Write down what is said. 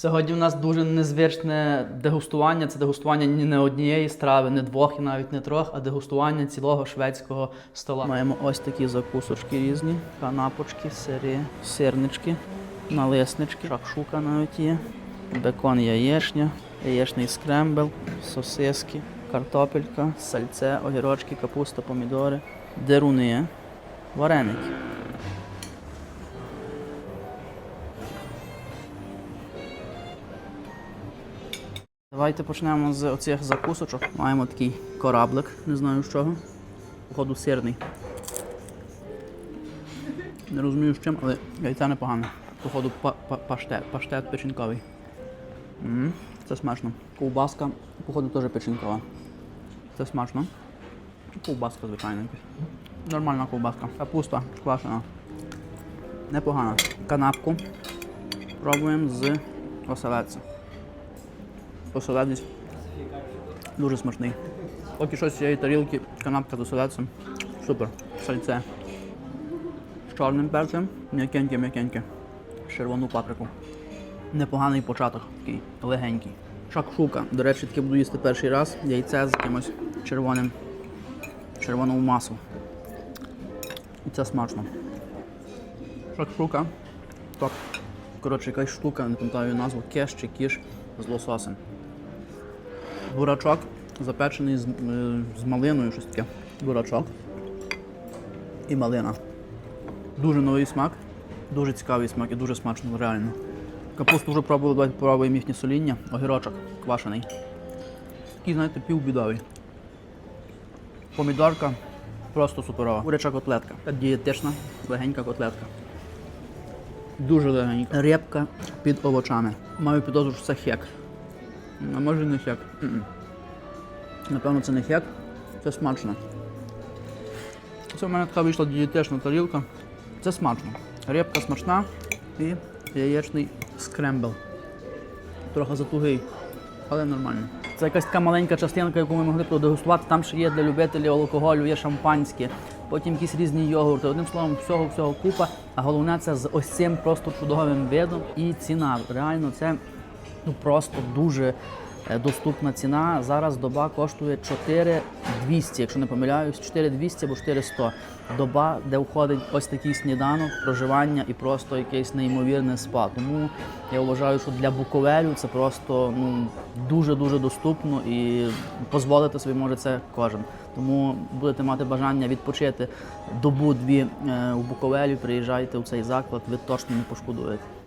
Сьогодні у нас дуже незвичне дегустування. Це дегустування ні не однієї страви, не двох і навіть не трьох, а дегустування цілого шведського стола. Маємо ось такі закусочки різні: канапочки, сири, сирнички, налиснички, шакшука навіть є, бекон яєчня, яєчний скрембл, сосиски, картопелька, сальце, огірочки, капуста, помідори, деруни, вареники. Давайте почнемо з оцих закусочок. Маємо такий кораблик, не знаю з чого. Походу сирний. Не розумію з чим, але яйця непогане. Походу па- па- паштет, паштет печінковий. м Це смачно. Ковбаска, походу, теж печінкова. Це смачно. Ковбаска, звичайно. Нормальна ковбаска. Капуста квашена. Непогана. Канапку. Пробуємо з оселедця. Оселедець дуже смачний. Поки що з цієї тарілки канапка з. Супер. Сальце. З чорним перцем. М'якеньке, м'якеньке. Червону паприку. Непоганий початок, такий легенький. Шакшука. До речі, таке буду їсти перший раз. Яйце з якимось червоним, червоному масу. І це смачно. Шакшука. Топ. Коротше, якась штука, не пам'ятаю назву, кеш чи кіш з лососем. Бурачок запечений з, е, з малиною, щось таке. Бурачок. І малина. Дуже новий смак, дуже цікавий смак і дуже смачно, реально. Капусту вже пробували, давайте попробуємо їхнє соління. Огірочок квашений. Такий, знаєте, півбідовий. Помідорка просто суперова. Куряча котлетка. Така дієтична, легенька котлетка. Дуже легенька. Репка під овочами. Маю підозру, що це хек. А може не хек. Напевно, це не хек. Це смачно. Це в мене така вийшла дієтична тарілка. Це смачно. Репка смачна і яєчний скрембл. Трохи затугий, але нормально. Це якась така маленька частинка, яку ми могли продегустувати. Там ще є для любителів алкоголю, є шампанське, потім якісь різні йогурти. Одним словом, всього всього купа. А головне це з ось цим просто чудовим видом і ціна. Реально, це ну просто дуже е, доступна ціна. Зараз доба коштує 4200, якщо не помиляюсь, 4200 або 4100. Доба, де входить ось такий сніданок, проживання і просто якесь неймовірне спа. Тому я вважаю, що для Буковелю це просто ну дуже дуже доступно і дозволити собі може це кожен. Тому будете мати бажання відпочити добу-дві е, у Буковелі, приїжджайте у цей заклад, ви точно не пошкодуєте.